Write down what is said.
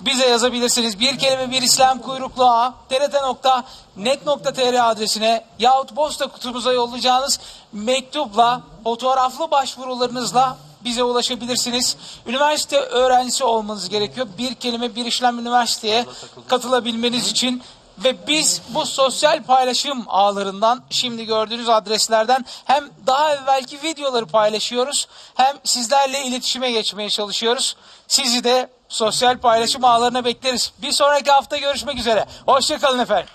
bize yazabilirsiniz. Bir kelime bir İslam kuyruklu ağ trt.net.tr adresine yahut posta kutumuza yollayacağınız mektupla fotoğraflı başvurularınızla bize ulaşabilirsiniz. Üniversite öğrencisi olmanız gerekiyor. Bir kelime bir işlem üniversiteye katılabilmeniz için ve biz bu sosyal paylaşım ağlarından şimdi gördüğünüz adreslerden hem daha evvelki videoları paylaşıyoruz hem sizlerle iletişime geçmeye çalışıyoruz. Sizi de sosyal paylaşım ağlarına bekleriz. Bir sonraki hafta görüşmek üzere. Hoşçakalın efendim.